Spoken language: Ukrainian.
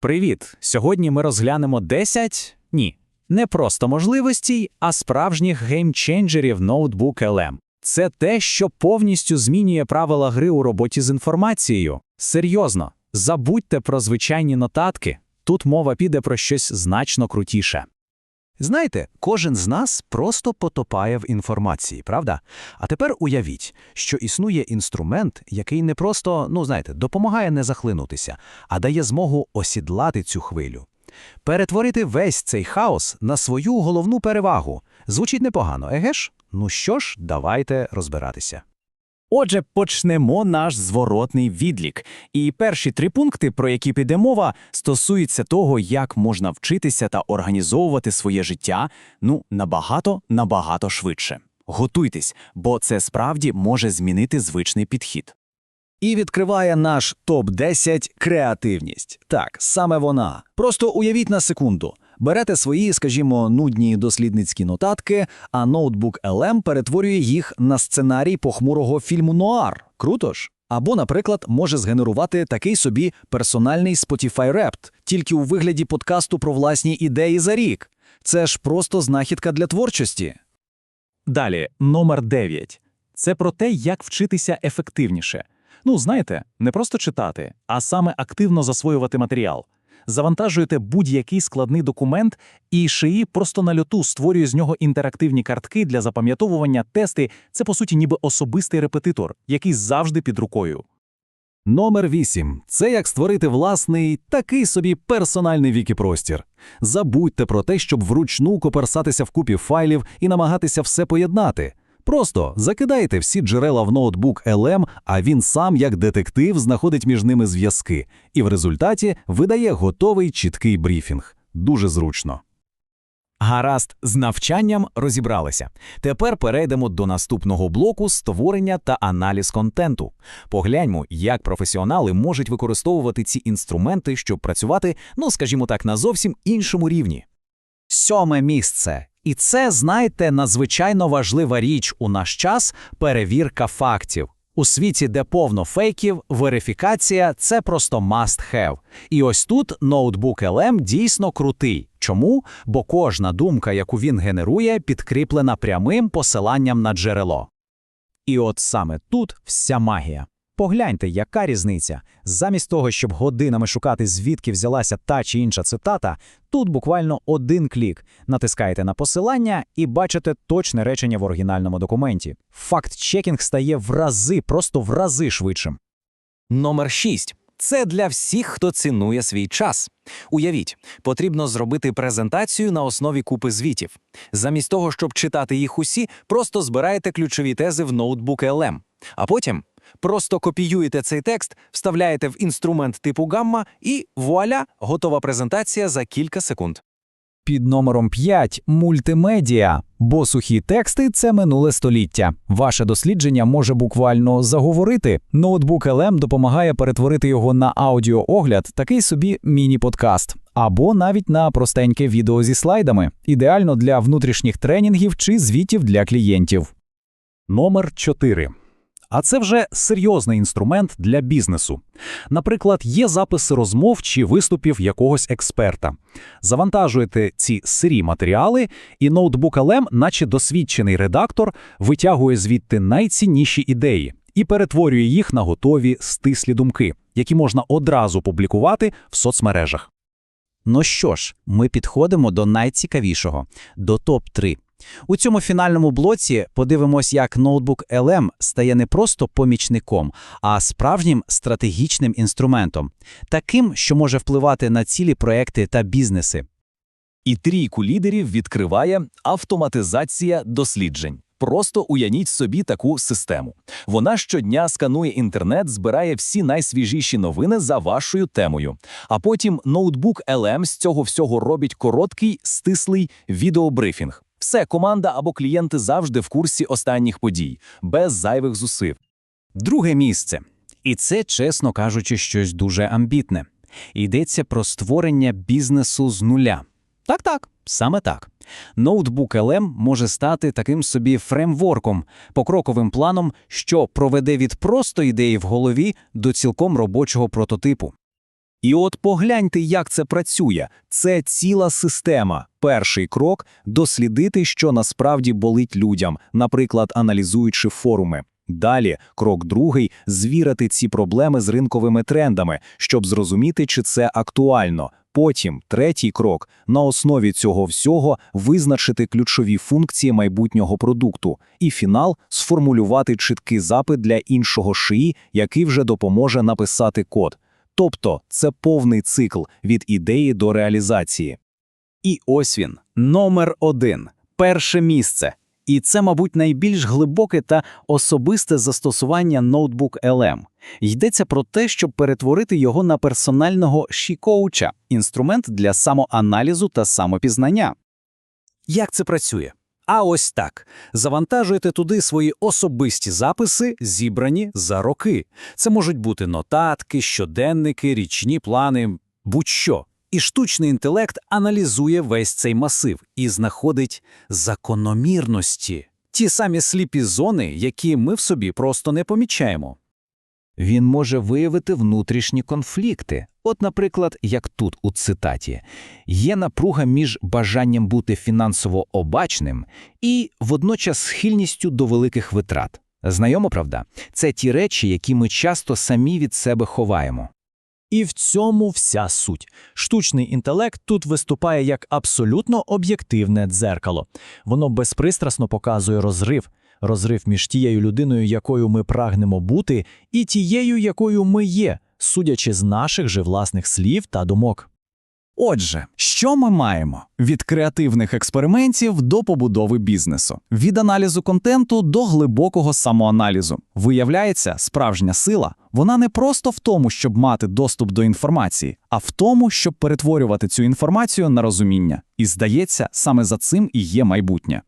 Привіт! Сьогодні ми розглянемо 10, ні, не просто можливостей, а справжніх геймченджерів ноутбук LM. Це те, що повністю змінює правила гри у роботі з інформацією. Серйозно, забудьте про звичайні нотатки. Тут мова піде про щось значно крутіше. Знаєте, кожен з нас просто потопає в інформації, правда? А тепер уявіть, що існує інструмент, який не просто, ну знаєте, допомагає не захлинутися, а дає змогу осідлати цю хвилю. Перетворити весь цей хаос на свою головну перевагу. Звучить непогано, еге ж? Ну що ж, давайте розбиратися. Отже, почнемо наш зворотний відлік. І перші три пункти, про які піде мова, стосуються того, як можна вчитися та організовувати своє життя ну набагато набагато швидше. Готуйтесь, бо це справді може змінити звичний підхід. І відкриває наш топ-10 креативність. Так, саме вона. Просто уявіть на секунду. Берете свої, скажімо, нудні дослідницькі нотатки, а ноутбук LM перетворює їх на сценарій похмурого фільму Нуар. Круто ж? Або, наприклад, може згенерувати такий собі персональний Spotify Wrapped, тільки у вигляді подкасту про власні ідеї за рік. Це ж просто знахідка для творчості. Далі, номер 9. Це про те, як вчитися ефективніше. Ну, знаєте, не просто читати, а саме активно засвоювати матеріал. Завантажуєте будь-який складний документ, і шиї просто на льоту створює з нього інтерактивні картки для запам'ятовування тести. Це, по суті, ніби особистий репетитор, який завжди під рукою. Номер 8. Це як створити власний такий собі персональний вікіпростір. Забудьте про те, щоб вручну коперсатися в купі файлів і намагатися все поєднати. Просто закидайте всі джерела в ноутбук LM, а він сам, як детектив, знаходить між ними зв'язки, і в результаті видає готовий чіткий брифінг. Дуже зручно. Гаразд, з навчанням розібралися. Тепер перейдемо до наступного блоку створення та аналіз контенту. Погляньмо, як професіонали можуть використовувати ці інструменти, щоб працювати, ну скажімо так, на зовсім іншому рівні. Сьоме місце. І це, знаєте, надзвичайно важлива річ у наш час перевірка фактів. У світі, де повно фейків, верифікація це просто must have. І ось тут ноутбук LM дійсно крутий. Чому? Бо кожна думка, яку він генерує, підкріплена прямим посиланням на джерело. І от саме тут вся магія. Погляньте, яка різниця. Замість того, щоб годинами шукати, звідки взялася та чи інша цитата, тут буквально один клік. Натискаєте на посилання і бачите точне речення в оригінальному документі. Факт-чекінг стає в рази, просто в рази швидшим. Номер 6. Це для всіх, хто цінує свій час. Уявіть, потрібно зробити презентацію на основі купи звітів. Замість того, щоб читати їх усі, просто збираєте ключові тези в ноутбук LM. А потім просто копіюєте цей текст, вставляєте в інструмент типу гамма і вуаля, готова презентація за кілька секунд. Під номером 5 мультимедіа, бо сухі тексти це минуле століття. Ваше дослідження може буквально заговорити. Ноутбук LM допомагає перетворити його на аудіоогляд, такий собі міні-подкаст, або навіть на простеньке відео зі слайдами, ідеально для внутрішніх тренінгів чи звітів для клієнтів. Номер 4. А це вже серйозний інструмент для бізнесу. Наприклад, є записи розмов чи виступів якогось експерта. Завантажуєте ці сирі матеріали, і ноутбук LM, наче досвідчений редактор, витягує звідти найцінніші ідеї і перетворює їх на готові стислі думки, які можна одразу публікувати в соцмережах. Ну що ж, ми підходимо до найцікавішого до топ-3. У цьому фінальному блоці подивимось, як ноутбук LM стає не просто помічником, а справжнім стратегічним інструментом, таким, що може впливати на цілі проекти та бізнеси. І трійку лідерів відкриває автоматизація досліджень. Просто уявіть собі таку систему. Вона щодня сканує інтернет, збирає всі найсвіжіші новини за вашою темою. А потім ноутбук LM з цього всього робить короткий, стислий відеобрифінг. Все, команда або клієнти завжди в курсі останніх подій, без зайвих зусиль. Друге місце. І це, чесно кажучи, щось дуже амбітне. Йдеться про створення бізнесу з нуля. Так, так, саме так. Ноутбук LM може стати таким собі фреймворком, покроковим планом, що проведе від просто ідеї в голові до цілком робочого прототипу. І от погляньте, як це працює. Це ціла система. Перший крок дослідити, що насправді болить людям, наприклад, аналізуючи форуми. Далі, крок другий звірити ці проблеми з ринковими трендами, щоб зрозуміти, чи це актуально. Потім, третій крок на основі цього всього визначити ключові функції майбутнього продукту, і фінал сформулювати чіткий запит для іншого шиї, який вже допоможе написати код. Тобто це повний цикл від ідеї до реалізації. І ось він, номер один, перше місце. І це, мабуть, найбільш глибоке та особисте застосування ноутбук LM. Йдеться про те, щоб перетворити його на персонального ші-коуча, інструмент для самоаналізу та самопізнання. Як це працює? А ось так. Завантажуєте туди свої особисті записи, зібрані за роки. Це можуть бути нотатки, щоденники, річні плани, будь-що. І штучний інтелект аналізує весь цей масив і знаходить закономірності, ті самі сліпі зони, які ми в собі просто не помічаємо. Він може виявити внутрішні конфлікти. От, наприклад, як тут у цитаті, є напруга між бажанням бути фінансово обачним і водночас схильністю до великих витрат. Знайомо, правда? Це ті речі, які ми часто самі від себе ховаємо. І в цьому вся суть. Штучний інтелект тут виступає як абсолютно об'єктивне дзеркало. Воно безпристрасно показує розрив, розрив між тією людиною, якою ми прагнемо бути, і тією, якою ми є, судячи з наших же власних слів та думок. Отже, що ми маємо? Від креативних експериментів до побудови бізнесу, від аналізу контенту до глибокого самоаналізу. Виявляється, справжня сила вона не просто в тому, щоб мати доступ до інформації, а в тому, щоб перетворювати цю інформацію на розуміння. І здається, саме за цим і є майбутнє.